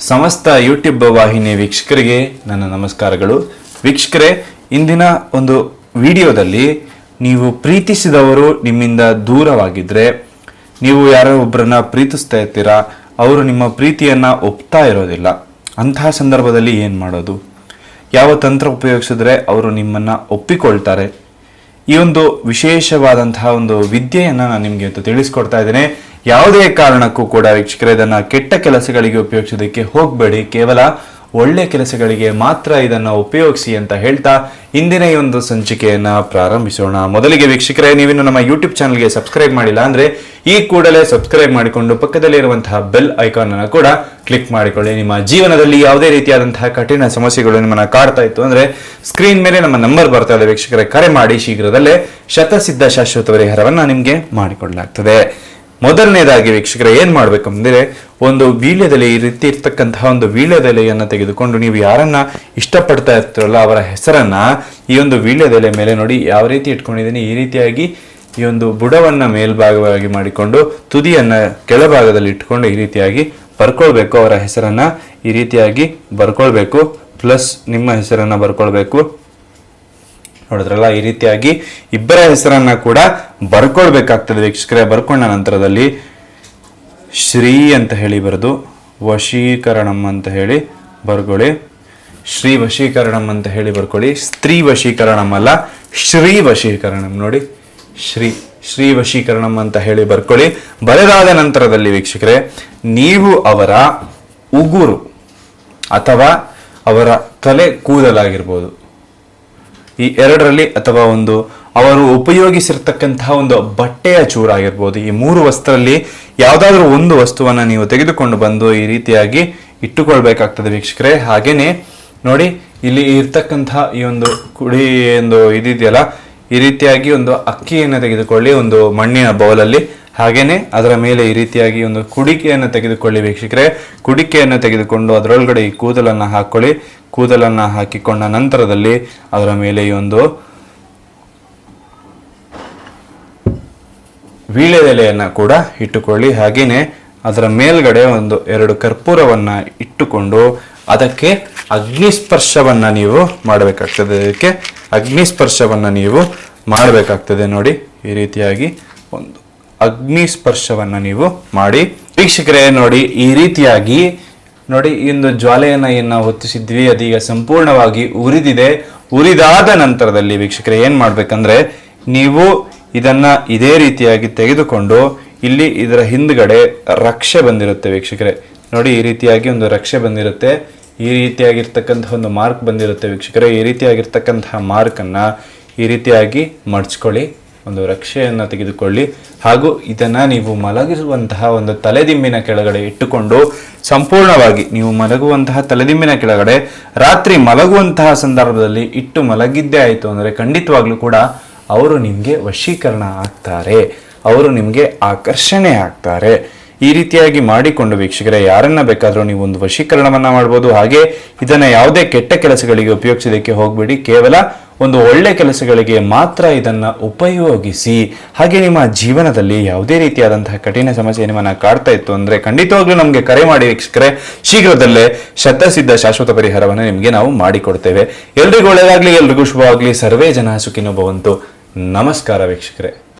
ಸಮಸ್ತ ಯೂಟ್ಯೂಬ್ ವಾಹಿನಿ ವೀಕ್ಷಕರಿಗೆ ನನ್ನ ನಮಸ್ಕಾರಗಳು. ವೀಕ್ಷಕರೇ, ಇಂದಿನ ಒಂದು ವಿಡಿಯೋದಲ್ಲಿ ನೀವು ಪ್ರೀತಿಸಿದವರು ನಿಮ್ಮಿಂದ ದೂರವಾಗಿದ್ರೆ, ನೀವು ಯಾರೋ ಒಬ್ಬರನ್ನ ಪ್ರೀತಿಸ್ತಾ ಇರ್ತೀರಾ, ಅವರು ನಿಮ್ಮ ಪ್ರೀತಿಯನ್ನ ಒಪ್ತಾ ಇರೋದಿಲ್ಲ. ಅಂತಹ ಸಂದರ್ಭದಲ್ಲಿ ಏನು ಮಾಡೋದು? ಯಾವ ತಂತ್ರ ಉಪಯೋಗಿಸಿದ್ರೆ ಅವರು ನಿಮ್ಮನ್ನ ಒಪ್ಪಿಕೊಳ್ತಾರೆ? ಈ ಒಂದು ವಿಶೇಷವಾದಂತಹ ಒಂದು ವಿದ್ಯೆಯನ್ನ ನಾನು ನಿಮಗೆ ಇವತ್ತು ತಿಳಿಸ್ಕೊಡ್ತಾ ಇದ್ದೇನೆ. ಯಾವುದೇ ಕಾರಣಕ್ಕೂ ಕೂಡ ವೀಕ್ಷಕರೇ, ಇದನ್ನ ಕೆಟ್ಟ ಕೆಲಸಗಳಿಗೆ ಉಪಯೋಗಿಸೋದಕ್ಕೆ ಹೋಗಬೇಡಿ. ಕೇವಲ ಒಳ್ಳೆ ಕೆಲಸಗಳಿಗೆ ಮಾತ್ರ ಇದನ್ನು ಉಪಯೋಗಿಸಿ ಅಂತ ಹೇಳ್ತಾ ಇಂದಿನ ಈ ಒಂದು ಸಂಚಿಕೆಯನ್ನು ಪ್ರಾರಂಭಿಸೋಣ. ಮೊದಲಿಗೆ ವೀಕ್ಷಕರೇ, ನೀವಿನ್ನು ನಮ್ಮ ಯೂಟ್ಯೂಬ್ ಚಾನಲ್ಗೆ ಸಬ್ಸ್ಕ್ರೈಬ್ ಮಾಡಿಲ್ಲ ಅಂದರೆ ಈ ಕೂಡಲೇ ಸಬ್ಸ್ಕ್ರೈಬ್ ಮಾಡಿಕೊಂಡು ಪಕ್ಕದಲ್ಲಿ ಇರುವಂತಹ ಬೆಲ್ ಐಕಾನ್ ಅನ್ನು ಕೂಡ ಕ್ಲಿಕ್ ಮಾಡಿಕೊಳ್ಳಿ. ನಿಮ್ಮ ಜೀವನದಲ್ಲಿ ಯಾವುದೇ ರೀತಿಯಾದಂತಹ ಕಠಿಣ ಸಮಸ್ಯೆಗಳು ನಿಮ್ಮನ್ನು ಕಾಡ್ತಾ ಇತ್ತು ಅಂದರೆ ಸ್ಕ್ರೀನ್ ಮೇಲೆ ನಮ್ಮ ನಂಬರ್ ಬರ್ತಾ ಇದೆ. ವೀಕ್ಷಕರೇ, ಕರೆ ಮಾಡಿ ಶೀಘ್ರದಲ್ಲೇ ಶತಸಿದ್ಧ ಶಾಶ್ವತ ಪರಿಹಾರವನ್ನು ನಿಮಗೆ ಮಾಡಿಕೊಡಲಾಗ್ತದೆ. ಮೊದಲನೇದಾಗಿ ವೀಕ್ಷಕರ, ಏನ್ ಮಾಡ್ಬೇಕಂದ್ರೆ, ಒಂದು ವೀಳ್ಯದೆಲೆ, ಈ ರೀತಿ ಇರ್ತಕ್ಕಂತಹ ಒಂದು ವೀಳ್ಯದೆಲೆಯನ್ನ ತೆಗೆದುಕೊಂಡು ನೀವು ಯಾರನ್ನ ಇಷ್ಟಪಡ್ತಾ ಇರ್ತೀರಲ್ಲ, ಅವರ ಹೆಸರನ್ನ, ಈ ಒಂದು ವೀಳ್ಯದೆಲೆ ಮೇಲೆ ನೋಡಿ ಯಾವ ರೀತಿ ಇಟ್ಕೊಂಡಿದ್ದೀನಿ, ಈ ರೀತಿಯಾಗಿ ಈ ಒಂದು ಬುಡವನ್ನ ಮೇಲ್ಭಾಗವಾಗಿ ಮಾಡಿಕೊಂಡು, ತುದಿಯನ್ನ ಕೆಳಭಾಗದಲ್ಲಿ ಇಟ್ಕೊಂಡು ಈ ರೀತಿಯಾಗಿ ಬರ್ಕೊಳ್ಬೇಕು, ಅವರ ಹೆಸರನ್ನ ಈ ರೀತಿಯಾಗಿ ಬರ್ಕೊಳ್ಬೇಕು, ಪ್ಲಸ್ ನಿಮ್ಮ ಹೆಸರನ್ನ ಬರ್ಕೊಳ್ಬೇಕು. ನೋಡಿದ್ರಲ್ಲ, ಈ ರೀತಿಯಾಗಿ ಇಬ್ಬರ ಹೆಸರನ್ನ ಕೂಡ ಬರ್ಕೊಳ್ಬೇಕಾಗ್ತದೆ ವೀಕ್ಷಕರೇ. ಬರ್ಕೊಂಡ ನಂತರದಲ್ಲಿ ಶ್ರೀ ಅಂತ ಹೇಳಿ ಬರೆದು, ವಶೀಕರಣಂ ಅಂತ ಹೇಳಿ ಬರ್ಕೊಳ್ಳಿ. ಶ್ರೀ ವಶೀಕರಣಂ ಅಂತ ಹೇಳಿ ಬರ್ಕೊಳ್ಳಿ. ಸ್ತ್ರೀ ವಶೀಕರಣಂ ಅಲ್ಲ, ಶ್ರೀ ವಶೀಕರಣಂ. ನೋಡಿ, ಶ್ರೀ ಶ್ರೀ ವಶೀಕರಣಂ ಅಂತ ಹೇಳಿ ಬರ್ಕೊಳ್ಳಿ. ಬರೆದಾದ ನಂತರದಲ್ಲಿ ವೀಕ್ಷಕರೇ, ನೀವು ಅವರ ಉಗುರು ಅಥವಾ ಅವರ ತಲೆ ಕೂದಲಾಗಿರ್ಬೋದು. ಈ ಎರಡರಲ್ಲಿ ಅಥವಾ ಒಂದು ಅವರು ಉಪಯೋಗಿಸಿರ್ತಕ್ಕಂತಹ ಒಂದು ಬಟ್ಟೆಯ ಚೂರಾಗಿರ್ಬೋದು ಈ ಮೂರು ವಸ್ತರಲ್ಲಿ ಯಾವುದಾದ್ರೂ ಒಂದು ವಸ್ತುವನ್ನು ನೀವು ತೆಗೆದುಕೊಂಡು ಬಂದು ಈ ರೀತಿಯಾಗಿ ಇಟ್ಟುಕೊಳ್ಬೇಕಾಗ್ತದೆ ವೀಕ್ಷಕರೇ. ಹಾಗೇನೆ ನೋಡಿ, ಇಲ್ಲಿ ಇರ್ತಕ್ಕಂತಹ ಈ ಒಂದು ಕುಡಿ ಒಂದು ಇದಿದೆಯಲ್ಲ, ಈ ರೀತಿಯಾಗಿ ಒಂದು ಅಕ್ಕಿಯನ್ನು ತೆಗೆದುಕೊಳ್ಳಿ, ಒಂದು ಮಣ್ಣಿನ ಬೌಲಲ್ಲಿ ಹಾಗೇನೆ ಅದರ ಮೇಲೆ ಈ ರೀತಿಯಾಗಿ ಒಂದು ಕುಡಿಕೆಯನ್ನು ತೆಗೆದುಕೊಳ್ಳಿ ವೀಕ್ಷಕರೇ. ಕುಡಿಕೆಯನ್ನು ತೆಗೆದುಕೊಂಡು ಅದರೊಳಗಡೆ ಈ ಕೂದಲನ್ನು ಹಾಕೊಳ್ಳಿ. ಕೂದಲನ್ನು ಹಾಕಿಕೊಂಡ ನಂತರದಲ್ಲಿ ಅದರ ಮೇಲೆ ಈ ಒಂದು ವೀಳ್ಯದೆಲೆಯನ್ನು ಕೂಡ ಇಟ್ಟುಕೊಳ್ಳಿ. ಹಾಗೇನೆ ಅದರ ಮೇಲ್ಗಡೆ ಒಂದು ಎರಡು ಕರ್ಪೂರವನ್ನ ಇಟ್ಟುಕೊಂಡು ಅದಕ್ಕೆ ಅಗ್ನಿಸ್ಪರ್ಶವನ್ನ ನೀವು ಮಾಡಬೇಕಾಗ್ತದೆ. ಅದಕ್ಕೆ ಅಗ್ನಿಸ್ಪರ್ಶವನ್ನ ನೀವು ಮಾಡಬೇಕಾಗ್ತದೆ. ನೋಡಿ, ಈ ರೀತಿಯಾಗಿ ಒಂದು ಅಗ್ನಿಸ್ಪರ್ಶವನ್ನ ನೀವು ಮಾಡಿ. ವೀಕ್ಷಕರೇ, ನೋಡಿ, ಈ ರೀತಿಯಾಗಿ, ನೋಡಿ ಒಂದು ಜ್ವಾಲೆಯನ್ನ ಏನ್ ಹೊತ್ತಿಸಿದ್ವಿ, ಅದೀಗ ಸಂಪೂರ್ಣವಾಗಿ ಉರಿದಿದೆ. ಉರಿದಾದ ನಂತರದಲ್ಲಿ ವೀಕ್ಷಕರೇ, ಏನು ಮಾಡಬೇಕಂದ್ರೆ, ನೀವು ಇದನ್ನ ಇದೇ ರೀತಿಯಾಗಿ ತೆಗೆದುಕೊಂಡು ಇಲ್ಲಿ ಇದರ ಹಿಂದ್ಗಡೆ ರಕ್ಷೆ ಬಂದಿರುತ್ತೆ ವೀಕ್ಷಕರೇ. ನೋಡಿ, ಈ ರೀತಿಯಾಗಿ ಒಂದು ರಕ್ಷೆ ಬಂದಿರುತ್ತೆ. ಈ ರೀತಿಯಾಗಿರ್ತಕ್ಕಂತಹ ಒಂದು ಮಾರ್ಕ್ ಬಂದಿರುತ್ತೆ ವೀಕ್ಷಕರೇ. ಈ ರೀತಿಯಾಗಿರ್ತಕ್ಕಂತಹ ಮಾರ್ಕನ್ನ ಈ ರೀತಿಯಾಗಿ ಮಡ್ಚ್ಕೊಳ್ಳಿ ಒಂದು ರಕ್ಷೆಯನ್ನು ತೆಗೆದುಕೊಳ್ಳಿ. ಹಾಗೂ ಇದನ್ನು ನೀವು ಮಲಗಿಸುವಂತಹ ಒಂದು ತಲೆದಿಂಬಿನ ಕೆಳಗಡೆ ಇಟ್ಟುಕೊಂಡು ಸಂಪೂರ್ಣವಾಗಿ ನೀವು ಮಲಗುವಂತಹ ತಲೆದಿಂಬಿನ ಕೆಳಗಡೆ ರಾತ್ರಿ ಮಲಗುವಂತಹ ಸಂದರ್ಭದಲ್ಲಿ ಇಟ್ಟು ಮಲಗಿದ್ದೇ ಆಯಿತು ಅಂದರೆ ಖಂಡಿತವಾಗ್ಲೂ ಕೂಡ ಅವರು ನಿಮಗೆ ವಶೀಕರಣ ಆಗ್ತಾರೆ. ಅವರು ನಿಮಗೆ ಆಕರ್ಷಣೆ ಆಗ್ತಾರೆ. ಈ ರೀತಿಯಾಗಿ ಮಾಡಿಕೊಂಡು ವೀಕ್ಷಕರೇ, ಯಾರನ್ನ ಬೇಕಾದರೂ ನೀವು ಒಂದು ವಶೀಕರಣವನ್ನು ಮಾಡ್ಬೋದು. ಹಾಗೆ ಇದನ್ನು ಯಾವುದೇ ಕೆಟ್ಟ ಕೆಲಸಗಳಿಗೆ ಉಪಯೋಗಿಸೋದಕ್ಕೆ ಹೋಗ್ಬೇಡಿ. ಕೇವಲ ಒಂದು ಒಳ್ಳೆ ಕೆಲಸಗಳಿಗೆ ಮಾತ್ರ ಇದನ್ನ ಉಪಯೋಗಿಸಿ, ಹಾಗೆ ನಿಮ್ಮ ಜೀವನದಲ್ಲಿ ಯಾವುದೇ ರೀತಿಯಾದಂತಹ ಕಠಿಣ ಸಮಸ್ಯೆ ನಿಮ್ಮನ್ನ ಕಾಡ್ತಾ ಇತ್ತು ಅಂದ್ರೆ ಖಂಡಿತವಾಗ್ಲೂ ನಮಗೆ ಕರೆ ಮಾಡಿ ವೀಕ್ಷಕರೇ, ಶೀಘ್ರದಲ್ಲೇ ಶತಸಿದ್ಧ ಶಾಶ್ವತ ಪರಿಹಾರವನ್ನು ನಿಮಗೆ ನಾವು ಮಾಡಿಕೊಡ್ತೇವೆ. ಎಲ್ರಿಗೂ ಒಳ್ಳೆಯದಾಗಲಿ, ಎಲ್ರಿಗೂ ಶುಭವಾಗಲಿ, ಸರ್ವೇ ಜನ ಸುಖಿನೋ ಭವಂತು. ನಮಸ್ಕಾರ ವೀಕ್ಷಕರೇ.